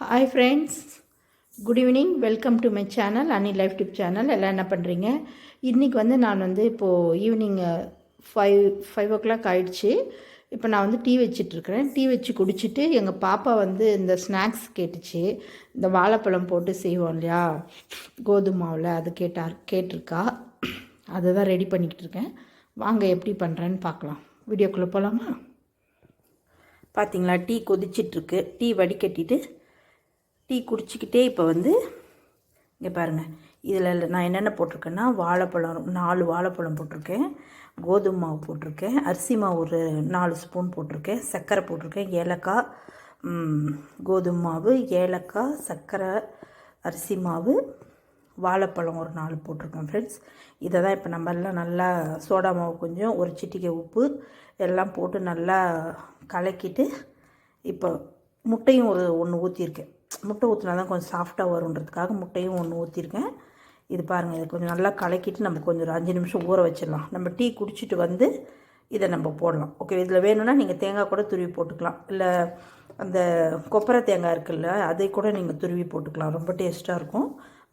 Hi friends good evening welcome to my channel any life tip channel எல்லாம் என்ன பண்ணுறீங்க இன்றைக்கி வந்து நான் வந்து இப்போது evening five five o'clock ஆகிடுச்சு இப்போ நான் வந்து டீ வச்சிட்ருக்கிறேன் டீ வச்சு குடிச்சிட்டு எங்கள் பாப்பா வந்து இந்த ஸ்நாக்ஸ் கேட்டுச்சு. இந்த வாழைப்பழம் போட்டு செய்வோம் இல்லையா? கோதுமாவில் அது கேட்டார் கேட்டிருக்கா. அதை தான் ரெடி பண்ணிக்கிட்டு இருக்கேன். வாங்க எப்படி பண்ணுறேன்னு பார்க்கலாம். வீடியோக்குள்ளே போகலாமா பார்த்தீங்களா டீ கொதிச்சிட்ருக்கு டீ வடிகட்டிட்டு டீ குடிச்சிக்கிட்டே இப்போ வந்து இங்கே பாருங்கள் இதில் நான் என்னென்ன போட்டிருக்கேன்னா வாழைப்பழம் நாலு வாழைப்பழம் போட்டிருக்கேன். கோதுமை மாவு போட்டிருக்கேன். அரிசி மாவு ஒரு நாலு ஸ்பூன் போட்டிருக்கேன். சர்க்கரை போட்டிருக்கேன். ஏலக்காய் கோதுமை மாவு ஏலக்காய் சர்க்கரை அரிசி மாவு வாழைப்பழம் ஒரு நாலு போட்டிருக்கேன் ஃப்ரெண்ட்ஸ் இதை தான் இப்போ நம்ம எல்லாம் நல்லா சோடா மாவு கொஞ்சம் ஒரு சிட்டிக்கை உப்பு எல்லாம் போட்டு நல்லா கலக்கிட்டு இப்போ முட்டையும் ஒரு ஒன்று ஊற்றிருக்கேன் முட்டை ஊற்றினா தான் கொஞ்சம் சாஃப்டாக வருன்றதுக்காக முட்டையும் ஒன்று ஊற்றிருக்கேன் இது பாருங்கள் இது கொஞ்சம் நல்லா கலக்கிட்டு நம்ம கொஞ்சம் ஒரு அஞ்சு நிமிஷம் ஊற வச்சிடலாம். நம்ம டீ குடிச்சிட்டு வந்து இதை நம்ம போடலாம். ஓகே இதில் வேணும்னா நீங்கள் தேங்காய் கூட துருவி போட்டுக்கலாம். இல்லை அந்த கொப்பரை தேங்காய் இருக்குல்ல அதை கூட நீங்கள் துருவி போட்டுக்கலாம். ரொம்ப டேஸ்ட்டாக இருக்கும்.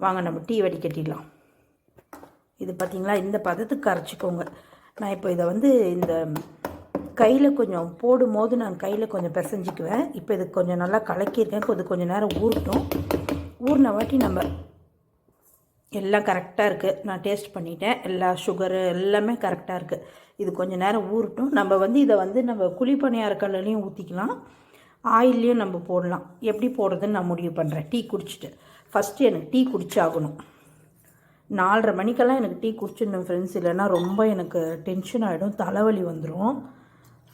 வாங்க நம்ம டீ வடிகட்டிடலாம் இது பார்த்திங்களா இந்த பதத்துக்கு கரைச்சிக்கோங்க நான் இப்போ இதை வந்து இந்த கையில் கொஞ்சம் போடும்போது நான் கையில் கொஞ்சம் பிசைஞ்சிக்குவேன். இப்போ இது கொஞ்சம் நல்லா கலக்கியிருக்கேன். கொஞ்சம் கொஞ்சம் நேரம் ஊறட்டும். ஊறின வாட்டி நம்ம எல்லாம் கரெக்டாக இருக்குது நான் டேஸ்ட் பண்ணிட்டேன். எல்லா சுகரு எல்லாமே கரெக்டாக இருக்குது இது கொஞ்சம் நேரம் ஊறட்டும். நம்ம வந்து இதை வந்து நம்ம குழிப்பணியார கல்லையும் ஊற்றிக்கலாம் ஆயில்லையும் நம்ம போடலாம். எப்படி போடுறதுன்னு நான் முடிவு பண்ணுறேன் டீ குடிச்சிட்டு. ஃபஸ்ட்டு எனக்கு டீ குடிச்சாகணும். நாலரை மணிக்கெல்லாம் எனக்கு டீ குடிச்சிடணும் ஃப்ரெண்ட்ஸ் இல்லைன்னா ரொம்ப எனக்கு டென்ஷன் ஆகிடும் தலைவலி வந்துடும்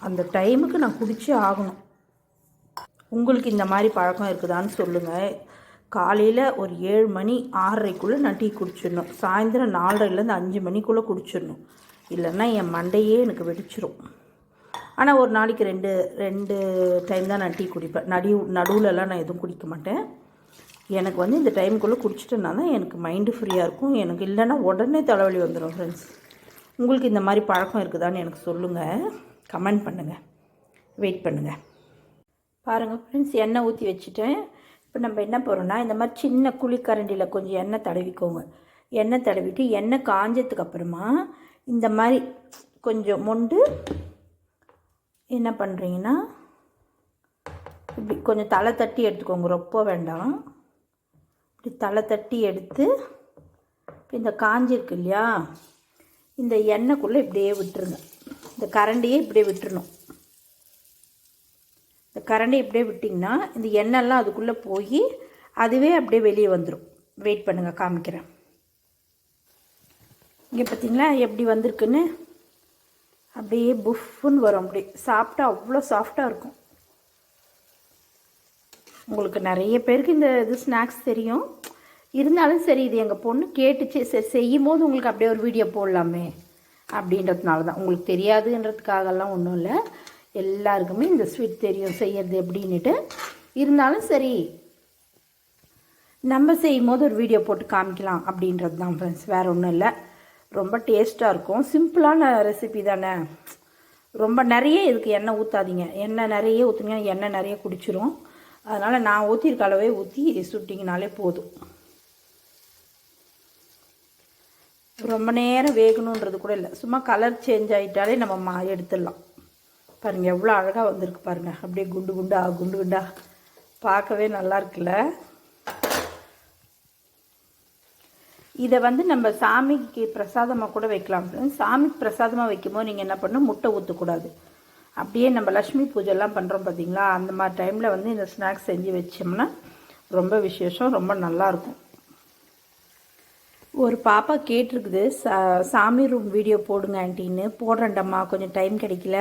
அந்த டைமுக்கு நான் குடிச்சே ஆகணும். உங்களுக்கு இந்த மாதிரி பழக்கம் இருக்குதான்னு சொல்லுங்கள் காலையில் ஒரு ஏழு மணி ஆறரைக்குள்ளே நான் டீ குடிச்சிடணும். சாயந்தரம் நாலரைலேருந்து அஞ்சு மணிக்குள்ளே குடிச்சிடணும். இல்லைன்னா என் மண்டையே எனக்கு வெடிச்சிரும். ஆனால் ஒரு நாளைக்கு ரெண்டு ரெண்டு டைம் தான் நான் டீ குடிப்பேன். நடு நடுவுலலாம் நான் எதுவும் குடிக்க மாட்டேன். எனக்கு வந்து இந்த டைமுக்குள்ளே குடிச்சிட்டேன்னா தான் எனக்கு மைண்டு ஃப்ரீயாக இருக்கும். எனக்கு இல்லைன்னா உடனே தலைவலி வந்துடும் ஃப்ரெண்ட்ஸ் உங்களுக்கு இந்த மாதிரி பழக்கம் இருக்குதான்னு எனக்கு சொல்லுங்கள் கமெண்ட் பண்ணுங்கள் வெயிட் பண்ணுங்கள் பாருங்கள் ஃப்ரெண்ட்ஸ் எண்ணெய் ஊற்றி வச்சுட்டேன். இப்போ நம்ம என்ன போகிறோம்னா இந்த மாதிரி சின்ன குழிக்கரண்டியில் கொஞ்சம் எண்ணெய் தடவிக்கோங்க. எண்ணெய் தடவிட்டு எண்ணெய் காஞ்சதுக்கு அப்புறமா இந்த மாதிரி கொஞ்சம் மொண்டு என்ன பண்ணுறீங்கன்னா இப்படி கொஞ்சம் தலை தட்டி எடுத்துக்கோங்க. ரொம்ப வேண்டாம். இப்படி தலை தட்டி எடுத்து இந்த காஞ்சிருக்கு இல்லையா இந்த எண்ணெய்க்குள்ளே இப்படியே விட்டுருங்க. இந்த கரண்டியே இப்படியே விட்டுறணும். இந்த கரண்டி இப்படியே விட்டிங்கன்னா இந்த எண்ணெய்லாம் அதுக்குள்ளே போய் அதுவே அப்படியே வெளியே வந்துடும் வெயிட் பண்ணுங்கள் காமிக்கிறேன். இங்கே பார்த்தீங்களா எப்படி வந்திருக்குன்னு? அப்படியே புஃப்னு வரும் அப்படி சாப்பிட்டா அவ்வளோ சாஃப்டாக இருக்கும். உங்களுக்கு நிறைய பேருக்கு இந்த இது ஸ்நாக்ஸ் தெரியும். இருந்தாலும் சரி இது எங்கள் பொண்ணு கேட்டுச்சு. சரி செய்யும் போது உங்களுக்கு அப்படியே ஒரு வீடியோ போடலாமே. அப்படின்றதுனால தான். உங்களுக்கு தெரியாதுன்றதுக்காகலாம் ஒன்றும் இல்லை. எல்லாருக்குமே இந்த ஸ்வீட் தெரியும் செய்யறது எப்படின்ட்டு இருந்தாலும் சரி நம்ம செய்யும் போது ஒரு வீடியோ போட்டு காமிக்கலாம் அப்படின்றது தான் ஃப்ரெண்ட்ஸ் வேறு ஒன்றும் இல்லை. ரொம்ப டேஸ்ட்டாக இருக்கும். சிம்பிளான ரெசிபி தானே. ரொம்ப நிறைய இதுக்கு எண்ணெய் ஊற்றாதீங்க எண்ணெய் நிறைய ஊற்றுனீங்கன்னா எண்ணெய் நிறைய குடிச்சிரும். அதனால் நான் ஊற்றிருக்க அளவே ஊற்றி சுட்டிங்கனாலே போதும். ரொம்ப நேரம் வேகணுன்றது கூட இல்லை. சும்மா கலர் சேஞ்ச் ஆகிட்டாலே நம்ம மா எடுத்துடலாம். பாருங்கள் எவ்வளோ அழகாக வந்திருக்கு பாருங்கள் அப்படியே குண்டு குண்டா குண்டு குண்டா. பார்க்கவே நல்லா இருக்குல்ல? இதை வந்து நம்ம சாமிக்கு பிரசாதமாக கூட வைக்கலாம் சாமிக்கு பிரசாதமாக வைக்கும்போது நீங்கள் என்ன பண்ணணும்? முட்டை ஊற்றக்கூடாது அப்படியே நம்ம லக்ஷ்மி பூஜைலாம் பண்ணுறோம் பார்த்தீங்களா அந்த மாதிரி டைமில் வந்து இந்த ஸ்நாக்ஸ் செஞ்சு வச்சோம்னா ரொம்ப விசேஷம் ரொம்ப நல்லாயிருக்கும் ஒரு பாப்பா கேட்டிருக்குது சா சாமி ரூம் வீடியோ போடுங்க ஆன்ட்டின்னு போடுறேன்டம்மா கொஞ்சம் டைம் கிடைக்கல.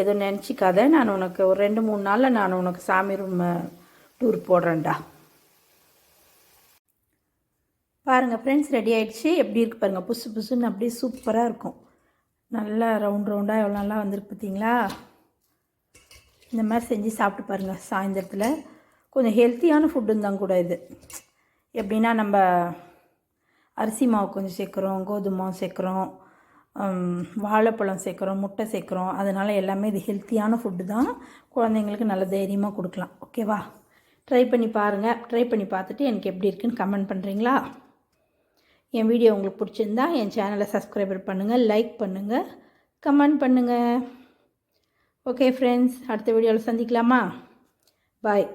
எதுவும் நினச்சிக்காத நான் உனக்கு ஒரு ரெண்டு மூணு நாளில் நான் உனக்கு சாமி ரூம் டூர் போடுறேன்டா. பாருங்கள் ஃப்ரெண்ட்ஸ் ரெடி ஆகிடுச்சு எப்படி இருக்கு பாருங்கள் புசு புசுன்னு அப்படியே சூப்பராக இருக்கும். நல்லா ரவுண்ட் ரவுண்டாக எவ்வளோ நல்லா வந்திருக்கு பார்த்தீங்களா இந்த மாதிரி செஞ்சு சாப்பிட்டு பாருங்கள் சாயந்தரத்தில். கொஞ்சம் ஹெல்த்தியான ஃபுட்டுன்னு தான் கூட இது. எப்படின்னா நம்ம அரிசி மாவு கொஞ்சம் சேர்க்குறோம் கோதுமை மாவு சேர்க்குறோம் வாழைப்பழம் சேர்க்குறோம் முட்டை சேர்க்குறோம். அதனால் எல்லாமே இது ஹெல்த்தியான ஃபுட்டு தான். குழந்தைங்களுக்கு நல்ல தைரியமாக கொடுக்கலாம். ஓகேவா ட்ரை பண்ணி பாருங்கள் ட்ரை பண்ணி பார்த்துட்டு எனக்கு எப்படி இருக்குன்னு கமெண்ட் பண்ணுறீங்களா என் வீடியோ உங்களுக்கு பிடிச்சிருந்தா என் சேனலை சப்ஸ்கிரைபர் பண்ணுங்கள் லைக் பண்ணுங்கள் கமெண்ட் பண்ணுங்கள் ஓகே ஃப்ரெண்ட்ஸ் அடுத்த வீடியோவில் சந்திக்கலாமா? பாய்